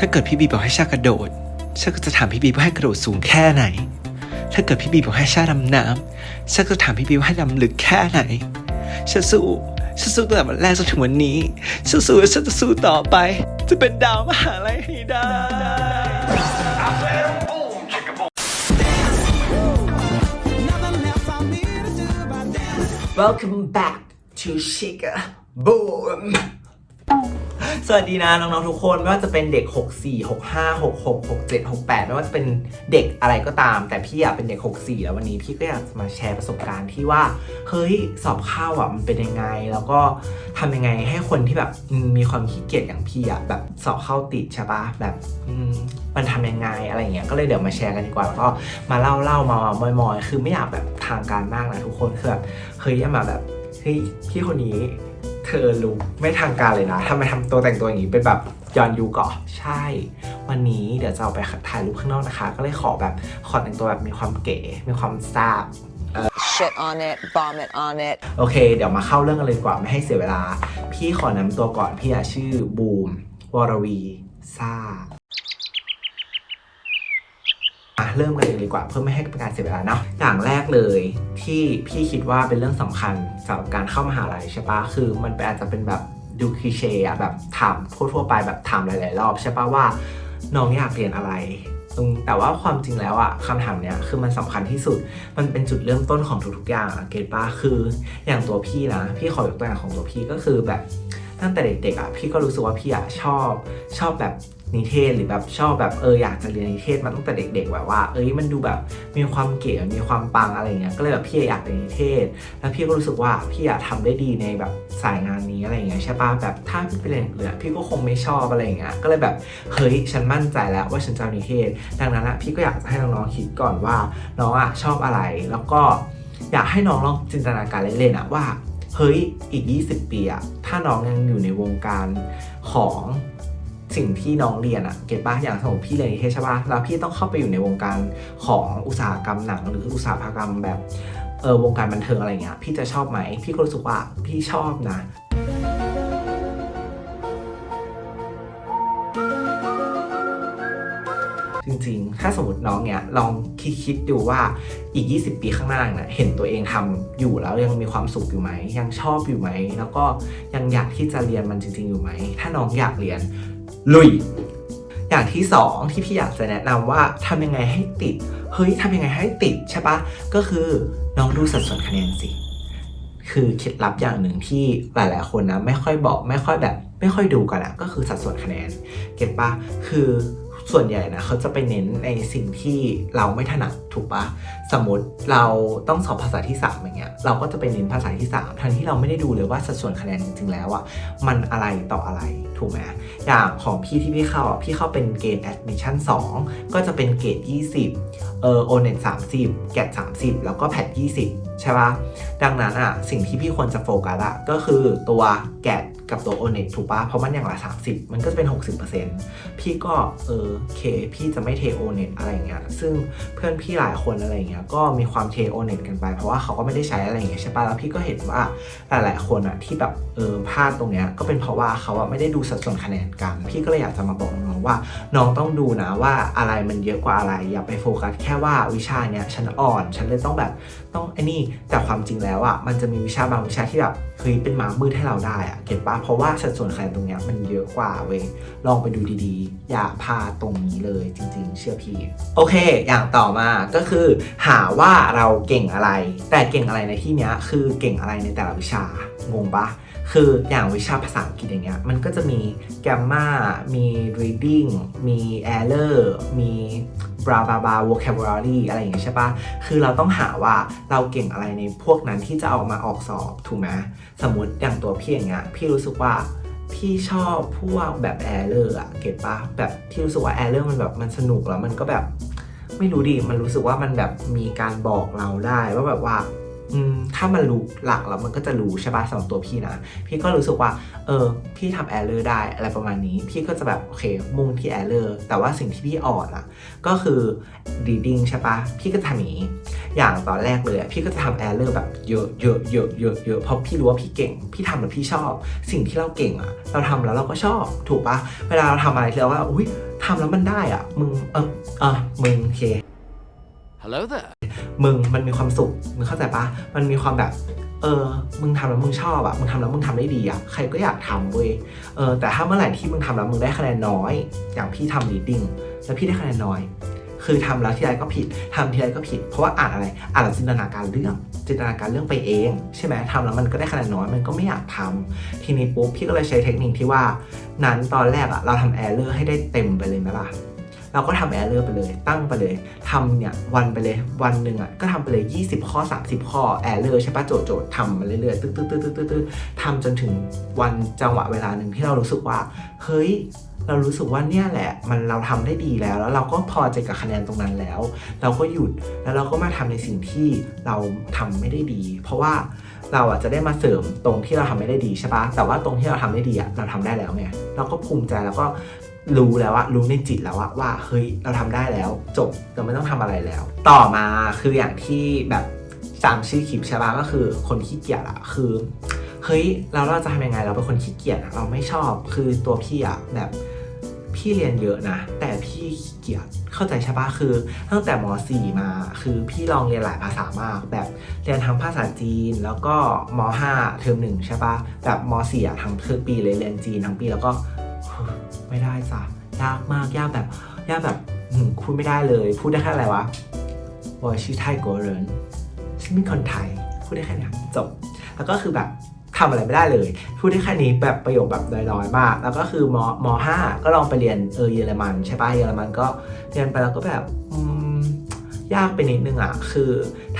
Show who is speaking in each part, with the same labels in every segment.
Speaker 1: ถ้าเกิดพี่บีบอกให้ชากระโดดชาก็จะถามพี่บีว่าให้กระโดดสูงแค่ไหน ถ้าเกิดพี่บีบอกให้ชาดำน้ำชาก็จะถามพี่บีว่าให้ดำลึกแค่ไหนชาสู้ชาสู้ตั้งแต่วันแรกจนถึงวันนี้ชาสู้และฉันจะสู้ต่อไป จะเป็นดาวมหาลัยให้ได้
Speaker 2: Welcome back to Chica Boom สวัสดีนะน้องๆทุกคนไม่ว่าจะเป็นเด็ก 64 65 66 67 68 ไม่ว่าจะเป็นเด็กอะไรก็ตาม แต่พี่อยากเป็นเด็ก 64 แล้ววันนี้พี่ก็อยากมาแชร์ประสบการณ์ที่ว่าเฮ้ยสอบเข้าอะมันเป็นยังไง แล้วก็ทำยังไงให้คนที่แบบมีความขี้เกียจอย่างพี่อะแบบสอบเข้าติดใช่ปะแบบมันทำยังไงอะไรอย่างเงี้ยก็เลยเดี๋ยวมาแชร์กันดีกว่าแล้วก็มาเล่าเล่ามามอยๆ คือไม่อยากแบบทางการมากนะทุกคนคือแบบเฮ้ยมาแบบเฮ้ยพี่คนนี้ เธอรู้ไม่ทางการเลยนะทำไมทำตัวแต่งตัวอย่างนี้เป็นแบบย้อนยุคก่อใช่ วันนี้เดี๋ยวจะเอาไปถ่ายรูปข้างนอกนะคะ ก็เลยขอแบบขอแต่งตัวแบบมีความเก๋ มีความแซ่บ
Speaker 3: shit on it, vomit on it.
Speaker 2: โอเค เดี๋ยวมาเข้าเรื่องกันเลยดีกว่าไม่ให้เสียเวลา พี่ขอนำตัวก่อนพี่อะชื่อบูมวรวีซ่าอะ เริ่มกันเลยดีกว่าเพื่อไม่ให้เป็นการเสียเวลาเนาะอย่างแรกเลยที่พี่คิดว่าเป็นเรื่องสำคัญสำหรับการเข้ามหาลัยใช่ปะคือมันอาจจะเป็นแบบดูคลีเช่อะแบบถามทั่วๆไปแบบถามหลาย ๆ รอบใช่ปะว่าน้องอยากเรียนอะไรแต่ว่าความจริงแล้วอะคำถามเนี้ยคือมันสำคัญที่สุด มันเป็นจุดเริ่มต้นของทุกๆอย่างเกตปะคืออย่างตัวพี่นะ พี่ขอยกตัวอย่างของตัวพี่ก็คือแบบตั้งแต่เด็กๆอะพี่ก็รู้สึกว่าพี่อะชอบชอบแบบ นิเทศหรือแบบชอบแบบเอออยากจะเรียนนิเทศมาตั้งแต่เด็กๆแบบว่า เอ้ยมันดูแบบมีความเก๋มีความปังอะไรเงี้ยก็เลยแบบพี่อยากเรียนนิเทศ แล้วพี่ก็รู้สึกว่าพี่อยากทำได้ดีในแบบสายงานนี้อะไรเงี้ยใช่ปะแบบถ้าพี่ไปเรียนอื่นอพี่ก็คงไม่ชอบอะไรเงี้ยก็เลยแบบเฮ้ยฉันมั่นใจแล้วว่าฉันจะนิเทศ ดังนั้นอะพี่ก็อยากให้น้องๆคิดก่อนว่าน้องอะชอบอะไรแล้วก็อยากให้น้องลองจินตนาการเล่นๆอะว่าเฮ้ยอีก 20 ปีอะถ้าน้องยังอยู่ในวงการของ สิ่งที่น้องเรียนอะเก็ตปะอย่างสมมติพี่เรียนนิเทศใช่ปะแล้วพี่ต้องเข้าไปอยู่ในวงการของอุตสาหกรรมหนัง หรืออุตสาหกรรมแบบเออวงการบันเทิงอะไรเงี้ยพี่จะชอบไหมพี่ก็รู้สึกว่าพี่ชอบนะจริงๆ ถ้าสมมติน้องเนี่ยลองคิดคิดดูว่าอีก 20 ปีข้างหน้าเนี่ยเห็นตัวเองทำอยู่แล้วยังมีความสุขอยู่ไหม ยังชอบอยู่ไหม แล้วก็ยังอยากที่จะเรียนมันจริง ๆ อยู่ไหม ถ้าน้องอยากเรียน ลุย อย่างที่สองที่พี่อยากจะแนะนำว่าทำยังไงให้ติด เฮ้ยทำยังไงให้ติดใช่ปะก็คือน้องดูสัดส่วนคะแนนสิคือเคล็ดลับอย่างหนึ่งที่หลาย ๆ คนนะไม่ค่อยบอกไม่ค่อยแบบ ไม่ค่อยดูกันอะก็คือสัดส่วนคะแนน เก็ตปะคือ ส่วนใหญ่นะเขาจะไปเน้นในสิ่งที่เราไม่ถนัดถูกปะสมมติเราต้องสอบภาษาที่3อย่างเงี้ยเราก็จะไปเน้นภาษาที่3ทั้งที่เราไม่ได้ดูเลยว่าสัดส่วนคะแนนจริงๆแล้วอะมันอะไรต่ออะไรถูกไหมอย่างของพี่ที่พี่เข้าอะพี่เข้าเป็นเกรด admission 2ก็จะเป็นเกรด20เออโอเน็ต30แกด30แล้วก็แพท20ใช่ปะดังนั้นอะสิ่งที่พี่ควรจะโฟกัสอะก็คือตัวแกด กับตัวโอเน็ตถูกปะเพราะมันอย่างละ 30 มันก็จะเป็น 60%พี่ก็เออเคพี่จะไม่เทโอเน็ตอะไรเงี้ยซึ่งเพื่อนพี่หลายคนอะไรเงี้ยก็มีความเทโอเน็ตกันไป เพราะว่าเขาก็ไม่ได้ใช้อะไรเงี้ยใช่ปะแล้วพี่ก็เห็นว่าหลาย ๆ คนอะที่แบบเออพลาดตรงเนี้ยก็เป็นเพราะว่าเขาอะไม่ได้ดูสัดส่วนคะแนนกัน พี่ก็เลยอยากจะมาบอกน้องว่า น้องต้องดูนะว่าอะไรมันเยอะกว่าอะไร อย่าไปโฟกัสแค่ว่าวิชาเนี้ยฉันอ่อน ฉันเลยต้องแบบต้องไอ้นี่แต่ความจริงแล้วอะมันจะมีวิชาบางวิชาที่แบบเฮ้ยเป็นหมามืดให้เราได้อะเก็ตปะเพราะว่าสัดส่วนคะแนนตรงเนี้ยมันเยอะกว่าเว้ยลองไปดูดีๆ อย่าพาตรงนี้เลยจริง ๆ เชื่อพี่ โอเค อย่างต่อมาก็คือ หาว่าเราเก่งอะไร แต่เก่งอะไรในที่เนี้ยคือเก่งอะไรในแต่ละวิชางงปะ คืออย่างวิชาภาษาอังกฤษอย่างเงี้ยมันก็จะมี grammar มี reading มี error มี blah blah blah vocabulary อะไรอย่างเงี้ยใช่ปะคือเราต้องหาว่าเราเก่งอะไรในพวกนั้นที่จะเอามาออกสอบถูกไหมสมมติอย่างตัวพี่อย่างเงี้ยพี่รู้สึกว่าพี่ชอบพวกแบบ error อะเก็ตปะแบบที่รู้สึกว่า error มันแบบมันสนุกแล้วมันก็แบบไม่รู้ดิมันรู้สึกว่ามันแบบมีการบอกเราได้ว่าแบบว่า ถ้ามันรู้หลักแล้วมันก็จะรู้ใช่ปะสำหรับตัวพี่นะ พี่ก็รู้สึกว่า เออ พี่ทำแอร์เลอร์ได้อะไรประมาณนี้ พี่ก็จะแบบโอเคมุ่งที่แอร์เลอร์แต่ว่าสิ่งที่พี่อ่อนอะก็คือ reading ใช่ปะพี่ก็ทำอย่างนี้ อย่างตอนแรกเลยพี่ก็จะทำแอร์เลอร์แบบเยอะเยอะเยอะเยอะเยอะเพราะพี่รู้ว่าพี่เก่ง พี่ทำแล้วพี่ชอบ สิ่งที่เราเก่งอะเราทำแล้วเราก็ชอบถูกปะเวลาเราทำอะไรที่เราว่าอุ้ยทำแล้วมันได้อะมึงเออเออมึงโอเค
Speaker 4: Hello there.
Speaker 2: มึงมันมีความสุขมึงเข้าใจปะมันมีความแบบเออ มึงทำแล้วมึงชอบอะมึงทำแล้วมึงทำได้ดีอะใครก็อยากทำเว้ย เออ แต่ถ้าเมื่อไหร่ที่มึงทำแล้วมึงได้คะแนนน้อย อย่างพี่ทำ reading แล้วพี่ได้คะแนนน้อย คือทำแล้วทีไรก็ผิดทำทีไรก็ผิด เพราะว่าอ่านอะไร อ่านแล้วจินตนาการเรื่อง จินตนาการเรื่องไปเอง ใช่ไหมทำแล้วมันก็ได้คะแนนน้อย มันก็ไม่อยากทำ ทีนี้ปุ๊บพี่ก็เลยใช้เทคนิคที่ว่า นั้นตอนแรกอะเราทำแอร์เลอร์ให้ได้เต็มไปเลยไหมล่ะ เราก็ทำแอร์เลอร์ไปเลย ตั้งไปเลยทำเนี่ยวันไปเลยวันหนึ่งอะก็ทำไปเลย 20 ข้อ 30 ข้อแอร์เลอร์ใช่ปะโจทย์โจทย์ทำมาเรื่อยๆตึ๊ดตึ๊ดตึ๊ดตึ๊ดตึ๊ดทำจนถึงวันจังหวะเวลาหนึ่งที่เรารู้สึกว่าเฮ้ยเรารู้สึกว่าเนี่ยแหละมันเราทำได้ดีแล้ว แล้วเราก็พอใจกับคะแนนตรงนั้นแล้ว เราก็หยุดแล้วเราก็มาทำในสิ่งที่เราทำไม่ได้ดี เพราะว่าเราอะจะได้มาเสริมตรงที่เราทำไม่ได้ดีใช่ปะแต่ว่าตรงที่เราทำได้ดีอะเราทำได้แล้วไงเราก็ภูมิใจแล้วก็ รู้แล้วอะรู้ในจิตแล้วอะว่าเฮ้ยเราทำได้แล้ว จบเราไม่ต้องทำอะไรแล้ว ต่อมาคืออย่างที่แบบตามชื่อคลิปใช่ปะก็คือคนขี้เกียจอะคือเฮ้ยเราเราจะทำยังไงเราเป็นคนขี้เกียจอะเราไม่ชอบคือตัวพี่อะแบบพี่เรียนเยอะนะ แต่พี่ขี้เกียจเข้าใจใช่ปะคือตั้งแต่ม .4 มา คือพี่ลองเรียนหลายภาษามาก แบบเรียนทั้งภาษาจีนแล้วก็ม .5 เทอมหนึ่งใช่ปะแบบม .4 อะทั้งคือปีเลยเรียนจีนทั้งปีแล้วก็ ไม่ได้จ้ะยากมากยากแบบยากแบบพูดไม่ได้เลย พูดได้แค่อะไรวะวอชิไทยโกเรนฉันเป็นคนไทย พูดได้แค่นี้จบ แล้วก็คือแบบทำอะไรไม่ได้เลย พูดได้แค่นี้แบบประโยคแบบลอยๆมาก แล้วก็คือมมห้าก็ลองไปเรียนเออเยอรมันใช่ปะเยอรมันก็เรียนไปแล้วก็แบบ ยากไปนิดนึงอะคือ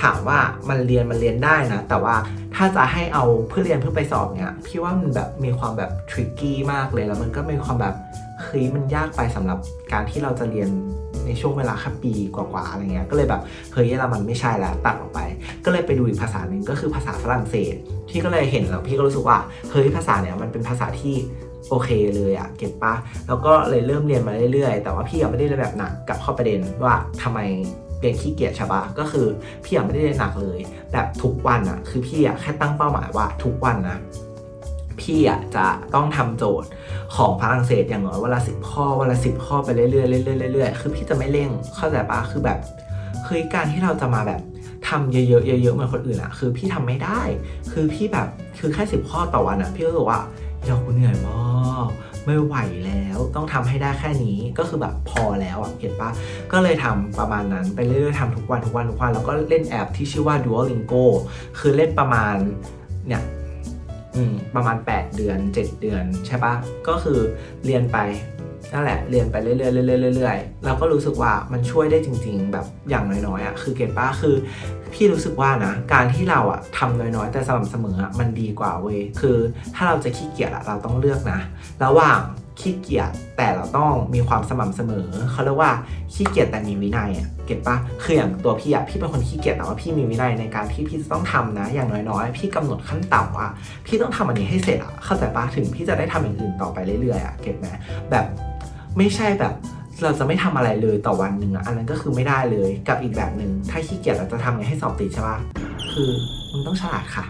Speaker 2: ถามว่ามันเรียนมันเรียนได้นะ แต่ว่าถ้าจะให้เอาเพื่อเรียนเพื่อไปสอบเนี่ยพี่ว่ามันแบบมีความแบบทริกกี้มากเลยแล้วมันก็มีความแบบเฮ้ยมันยากไปสำหรับการที่เราจะเรียนในช่วงเวลาแค่ปีกว่าๆอะไรเงี้ยก็เลยแบบเฮ้ยเยอรมันไม่ใช่แล้วตัดออกไป ก็เลยไปดูอีกภาษาหนึ่งก็คือภาษาฝรั่งเศสพี่ก็เลยเห็นแล้วพี่ก็รู้สึกว่าเฮ้ยภาษาเนี่ยมันเป็นภาษาที่โอเคเลยอะเก็ตปะแล้วก็เลยเริ่มเรียนมาเรื่อยๆ แต่ว่าพี่ยังไม่ได้เรียนแบบหนักกับข้าประเด็นว่าทำไม เรียนขี้เกียจใช่ปะก็คือพี่ยังไม่ได้เรียนหนักเลย แบบทุกวันอะคือพี่อะแค่ตั้งเป้าหมายว่าทุกวันนะพี่อะจะต้องทำโจทย์ของฝรั่งเศสอย่างน้อยวันละสิบข้อวันละสิบข้อไปเรื่อยๆเรื่อยๆเรื่อยๆคือพี่จะไม่เร่งเข้าใจปะคือแบบเฮ้ยการที่เราจะมาแบบทำเยอะๆเยอะๆเหมือนคนอื่นอะคือพี่ทำไม่ได้ คือพี่แบบคือแค่สิบข้อต่อวันอะพี่ก็รู้สึกว่าเดี๋ยวกูเหนื่อยมาก ไม่ไหวแล้วต้องทำให้ได้แค่นี้ก็คือแบบพอแล้วอะเห็นปะก็เลยทำประมาณนั้นไปเรื่อยๆทำทุกวันทุกวันทุกวันแล้วก็เล่นแอปที่ชื่อว่า Duolingo คือเล่นประมาณเนี่ยประมาณ 8 เดือน 7 เดือนใช่ปะก็คือเรียนไป นั่นแหละเรียนไปเรื่อยๆเรื่อยๆเรื่อยๆเราก็รู้สึกว่ามันช่วยได้จริง ๆ แบบอย่างน้อยๆอะคือเก็ตป้าคือพี่รู้สึกว่านะการที่เราอะทำน้อยๆ แต่สม่ำเสมออะมันดีกว่าเว้ยคือ ถ้าเราจะขี้เกียจอะเราต้องเลือกนะ ระหว่างขี้เกียจแต่เราต้องมีความสม่ำเสมอเขาเรียกว่าขี้เกียจแต่มีวินัยอะเก็ตปะคืออย่างตัวพี่อะพี่เป็นคนขี้เกียจแต่ว่าพี่มีวินัยในการที่พี่จะต้องทำนะ อย่างน้อยๆ พี่กำหนดขั้นต่ำว่าพี่ต้องทำอันนี้ให้เสร็จอะเข้าใจปะถึงพี่จะได้ทำอย่างอื่นต่อไปเรื่อยๆอะเก็ตไหมแบบ ไม่ใช่แบบเราจะไม่ทำอะไรเลยต่อวันหนึ่งอันนั้นก็คือไม่ได้เลยกับอีกแบบหนึ่งถ้าขี้เกียจเราจะทำไงให้สอบติดใช่ปะคือมึงต้องฉลาดค่ะ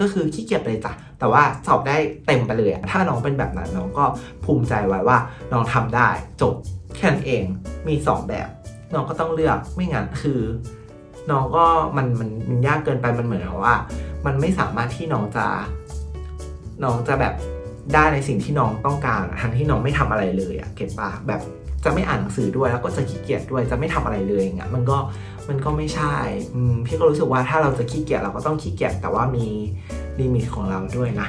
Speaker 2: ก็คือขี้เกียจไปเลยจ้ะแต่ว่าสอบได้เต็มไปเลยถ้าน้องเป็นแบบนั้นน้องก็ภูมิใจไว้ว่าน้องทำได้จบแค่นั้นเองมี 2 แบบ น้องก็ต้องเลือกไม่งั้นคือน้องก็มันมันมันยากเกินไปมันเหมือนกับว่า มันไม่สามารถที่น้องจะน้องจะแบบ ได้ในสิ่งที่น้องต้องการทั้งที่น้องไม่ทำอะไรเลยอะเก็ตปะแบบจะไม่อ่านหนังสือด้วยแล้วก็จะขี้เกียจด้วยจะไม่ทำอะไรเลยอย่างเงี้ยมันก็มันก็ไม่ใช่พี่ก็รู้สึกว่าถ้าเราจะขี้เกียจเราก็ต้องขี้เกียจแต่ว่ามีลิมิตของเราด้วยนะ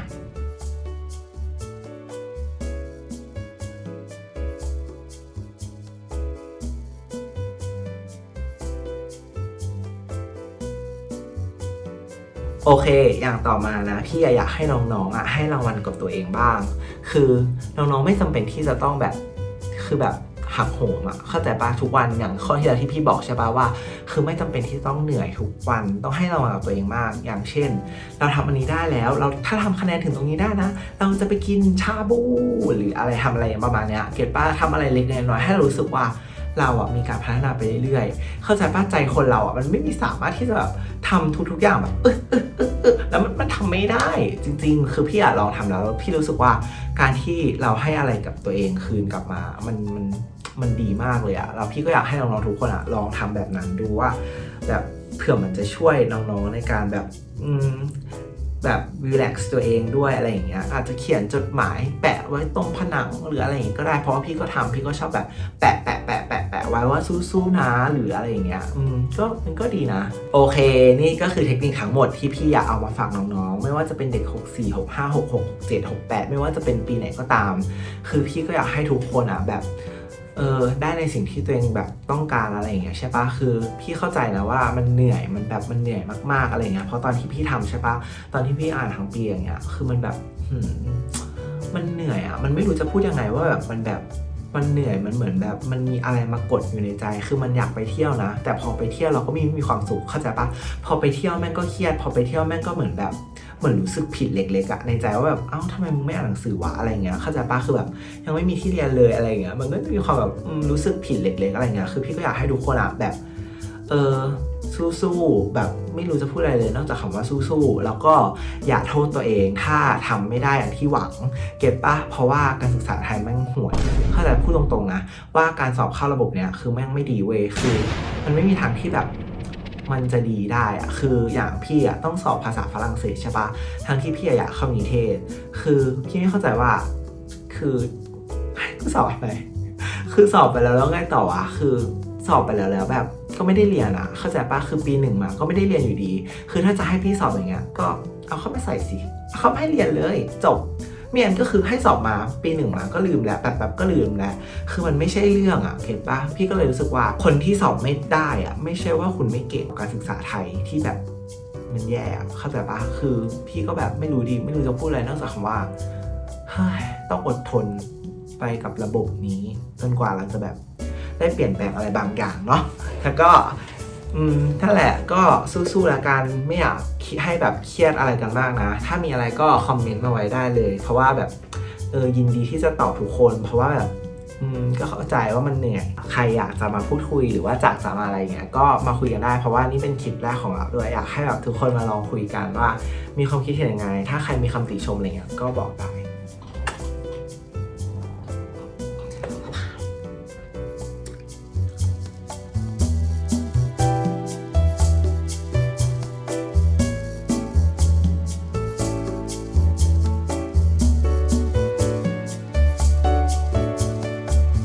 Speaker 2: โอเค อย่างต่อมานะ พี่อยากให้น้องๆอะให้รางวัลกับตัวเองบ้าง คือน้องๆไม่จำเป็นที่จะต้องแบบ คือแบบหักโหมอะ เข้าใจปะทุกวันอย่างข้อที่แล้วที่พี่บอกใช่ปะว่า คือไม่จำเป็นที่ต้องเหนื่อยทุกวัน ต้องให้รางวัลกับตัวเองมาก อย่างเช่น เราทำอันนี้ได้แล้ว เราถ้าทำคะแนนถึงตรงนี้ได้นะ เราจะไปกินชาบู หรืออะไรทำอะไรประมาณเนี้ย เก็ตป้าทำอะไรเล็กๆน้อยๆให้เรารู้สึกว่า เราอะมีการพัฒนาไปเรื่อยๆ เข้าใจป้าใจคนเราอะมันไม่มีสามารถที่จะแบบทำทุกๆอย่างแบบเออเออเออเออแล้วมันมันทำไม่ได้จริง ๆ คือพี่อะลองทำแล้วแล้วพี่รู้สึกว่าการที่เราให้อะไรกับตัวเองคืนกลับมา มันมันมันดีมากเลยอะแล้วพี่ก็อยากให้น้องๆทุกคนอะลองทำแบบนั้นดูว่า แบบเผื่อมันจะช่วยน้องๆในการแบบอืม แบบรีแลกซ์ตัวเองด้วยอะไรอย่างเงี้ยอาจจะเขียนจดหมายแปะไว้ตรงผนังหรืออะไรอย่างงี้ก็ได้เพราะว่าพี่ก็ทำพี่ก็ชอบแบบแปะแปะแปะแปะแปะไว้ว่าสู้ๆนะหรืออะไรอย่างเงี้ยอืมก็มันก็ดีนะ โอเค นี่ก็คือเทคนิคทั้งหมดที่พี่อยากเอามาฝากน้องๆ ไม่ว่าจะเป็นเด็ก 64 65 66 67 68 ไม่ว่าจะเป็นปีไหนก็ตาม คือพี่ก็อยากให้ทุกคนอะแบบ เออได้ในสิ่งที่ตัวเองแบบต้องการอะไรอย่างเงี้ยใช่ปะคือพี่เข้าใจนะว่ามันเหนื่อยมันแบบมันเหนื่อยมากๆอะไรเงี้ยเพราะตอนที่พี่ทำใช่ปะตอนที่พี่อ่านทั้งปีอย่างเงี้ยคือมันแบบมมันเหนื่อยอะมันไม่รู้จะพูดยังไงว่าแบบมันแบบ มันเหนื่อยมันเหมือนแบบ มันมีอะไรมากดอยู่ในใจ คือมันอยากไปเที่ยวนะ แต่พอไปเที่ยวเราก็ไมีมีความสุขเข้าใจปะพอไปเที่ยวแม่งก็เครียด พอไปเที่ยวแม่งก็เหมือนแบบเหมือนรู้สึกผิดเล็กๆอะในใจว่าแบบเอ้าทำไมมึงไม่อ่านหนังสือวะอะไรเงี้ยเข้าใจปะคือแบบยังไม่มีที่เรียนเลยอะไรเงี้ยมันก็จะมีความแบบรู้สึกผิดเล็กๆอะไรเงี้ยคือพี่ก็อยากให้ทุกคนอะแบบเออ สู้ๆแบบไม่รู้จะพูดอะไรเลยนอกจากคำว่าสู้ๆแล้วก็อย่าโทษตัวเองถ้าทำไม่ได้อย่างที่หวัง เก็ตปะเพราะว่าการศึกษาไทยแม่งห่วยเข้าใจพูดตรงๆนะว่าการสอบเข้าระบบเนี้ยคือแม่งไม่ดีเว้ยคือ มันไม่มีทางที่แบบมันจะดีได้อะคืออย่างพี่อะต้องสอบภาษาฝรั่งเศสใช่ปะทั้งที่พี่อะอยากเข้านิเทศ คือพี่ไม่เข้าใจว่า คือสอบไป คือสอบไปแล้วแล้วไงต่ออะคือสอบไปแล้วแล้วแบบ ก็ไม่ได้เรียนอะเข้าใจปะคือปีหนึ่งมาก็ไม่ได้เรียนอยู่ดี คือถ้าจะให้พี่สอบอย่างเงี้ย ก็เอาเข้าไปใส่สิเอาเข้าไปให้เรียนเลยจบเมียนก็คือให้สอบมาปีหนึ่งมาก็ลืมแล้วแบบแบบก็ลืมแล้วคือมันไม่ใช่เรื่องอะเห็นปะพี่ก็เลยรู้สึกว่าคนที่สอบไม่ได้อะไม่ใช่ว่าคุณไม่เก่งการศึกษาไทยที่แบบมันแย่อเข้าใจปะคือพี่ก็แบบไม่รู้ดีไม่รู้จะพูดอะไรนอกจากคำว่าเฮ้ยต้องอดทนไปกับระบบนี้ จนกว่าเราจะแบบ ได้เปลี่ยนแปลงอะไรบางอย่างเนาะแล้วก็อืมนั่นแหละก็สู้ๆแล้วกันไม่อยากให้แบบเครียดอะไรกันมากนะ ถ้ามีอะไรก็คอมเมนต์มาไว้ได้เลย เพราะว่าแบบเออยินดีที่จะตอบทุกคน เพราะว่าแบบก็เข้าใจว่ามันเหนื่อย ใครอยากจะมาพูดคุยหรือว่าจากจะมาอะไรเงี้ย ก็มาคุยกันได้ เพราะว่านี่เป็นคลิปแรกของเราด้วย อยากให้แบบทุกคนมาลองคุยกันว่า มีความคิดเห็นยังไง ถ้าใครมีคำติชมอะไรเงี้ย ก็บอกได้